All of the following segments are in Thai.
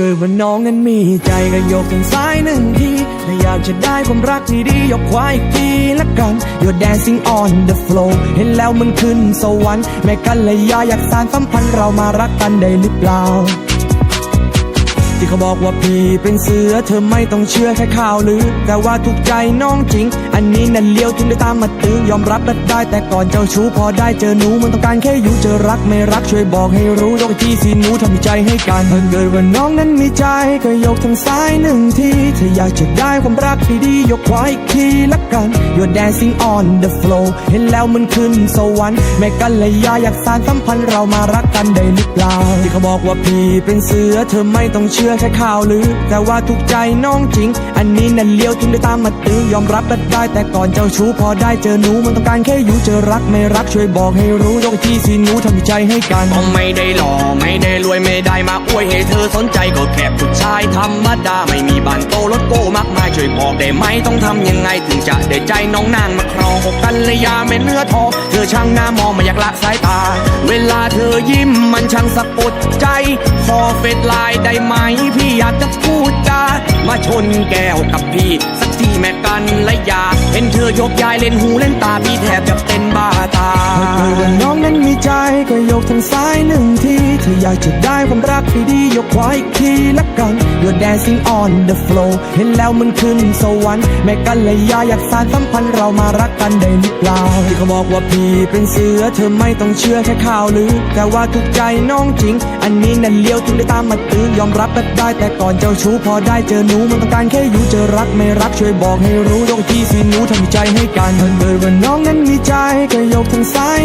เกิดว่าน้องนั้นมีใจก็ยกทางซ้ายหนึ่งทีถ้าอยากจะได้ความรักที่ดียกขวาอีกทีละกัน You're dancing on the floor เห็นแล้วมันขึ้นสวรรค์แม่กันเลยยาอยากสานสัมพันธ์เรามารักกันได้หรือเปล่า ที่เขาบอกว่าพี่เป็นเสือเธอไม่ต้องเชื่อแค่ข่าวลือ แต่ว่าถูกใจน้องจริง อันนี้นั่นเลี้ยวถึงได้ตามมาตื้อยอมรับได้ แต่ก่อนเจ้าชู้พอได้เจอหนูมันต้องการแค่อยู่เจอรักไม่รักช่วยบอกให้รู้ยกที่สิหนูทำใจให้กันถ้าเกิดว่าน้องนั้นมีใจก็ยกทางซ้ายหนึ่งทีถ้าอยากจะได้ความรักที่ดียกขวาอีกทีละกัน You're dancing on the floor เห็นแล้วมันขึ้นสวรรค์แม่กันเลยยาอยากสานสัมพันธ์เรามารักกันได้หรือเปล่าที่เขาบอกว่าพี่เป็นเสือเธอไม่ต้องเชื่อแค่ข่าวลือ แต่ว่าถูกใจน้องจริง อันนี้นั่นเลี้ยวถึงได้ตามมาตื้อยอมรับและได้แต่ก่อนเจ้าชู้พอได้เจอหนูมันต้องการแค่อยู่เจอรักไม่รักช่วยบอกให้รู้ยกที่สิหนูทำใจให้กันก็ไม่ได้หล่อไม่ได้รวยไม่ได้มาอวยให้เธอสนใจก็แค่ผู้ชายธรรมดาไม่มีบ้านโตรถโก้มากมายช่วยบอกได้ไหมต้องทำยังไงถึงจะได้ใจน้องนางมาครองอกกันเลยยาไม่เนื้อทองเธอช่างหน้ามองไม่อยากละสายตา เวลาเธอยิ้มมันช่างสะกดใจขอเฟดไลน์ได้ไหมพี่อยากจะพูดจามาชนแก้วกับพี่ สักทีแม่กันและยาเห็นเธอยกยายเล่นหูเล่นตาพี่แทบจะเป็นบ้า ถ้าเกิดว่าน้องนั้นมีใจก็ยกทางซ้ายหนึ่งทีถ้าอยากจะได้ความรักที่ดียกขวาอีกทีละกัน You're dancing on the floor เห็นแล้วมันขึ้นสวรรค์แม่กันเลยยาอยากสานสัมพันธ์เรามารักกันได้หรือเปล่าที่เขาบอกว่าพี่เป็นเสือเธอไม่ต้องเชื่อแค่ข่าวลือ แต่ว่าถูกใจน้องจริง อันนี้นั่นเลี้ยวถึงได้ตามมาตื้อยอมรับและได้แต่ก่อนเจ้าชู้พอได้เจอหนูมันต้องการแค่อยู่เจอรักไม่รักช่วยบอกให้รู้ยกที่สิหนูทำใจให้กันถ้าเกิดว่าน้องนั้นมีใจก็ยกทางซ้าย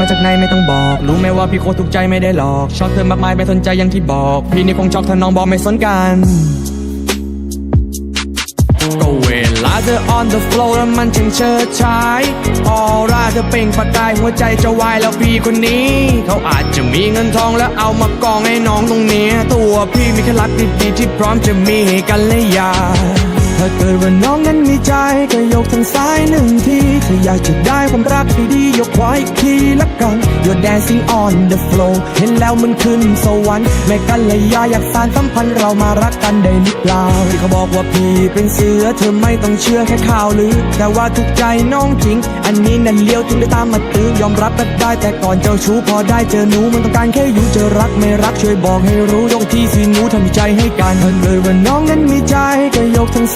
มาจากไหนไม่ต้องบอก รู้ไหมว่าพี่โคตรถูกใจไม่ได้หลอก ชอบเธอมากมายไม่สนใจอย่างที่บอก พี่นี่คงชอกถ้าน้องบอกไม่สนกันก็เวลาเธอ on the floor แล้วมันช่างเชิดชายออร่าเธอเปล่งประกายหัวใจจะวายแล้วพี่คนนี้ เขาอาจจะมีเงินทองแล้วเอามากองให้น้องตรงเนี้ยตัวพี่มีแค่รักดีๆที่พร้อมจะมีกันและยา ถ้าเกิดว่าน้องนั้นมีใจก็ยกทางซ้ายหนึ่งทีถ้าอยากจะได้ความรักที่ดียกขวาอีกทีละกัน You're dancing on the floor เห็นแล้วมันขึ้นสวรรค์แม่กันเลยยาอยากสานสัมพันธ์เรามารักกันได้หรือเปล่าที่เขาบอกว่าพี่เป็นเสือเธอไม่ต้องเชื่อแค่ข่าวลือ แต่ว่าถูกใจน้องจริง อันนี้นั่นเลี้ยวถึงได้ตามมาตื้อยอมรับและได้ แต่ก่อนเจ้าชู้พอได้เจอหนูมันต้องการแค่อยู่เจอรักไม่รักช่วยบอกให้รู้ยกที่สิหนูทำใจให้กันถ้าเกิดว่าน้องนั้นมีใจก็ยกทาง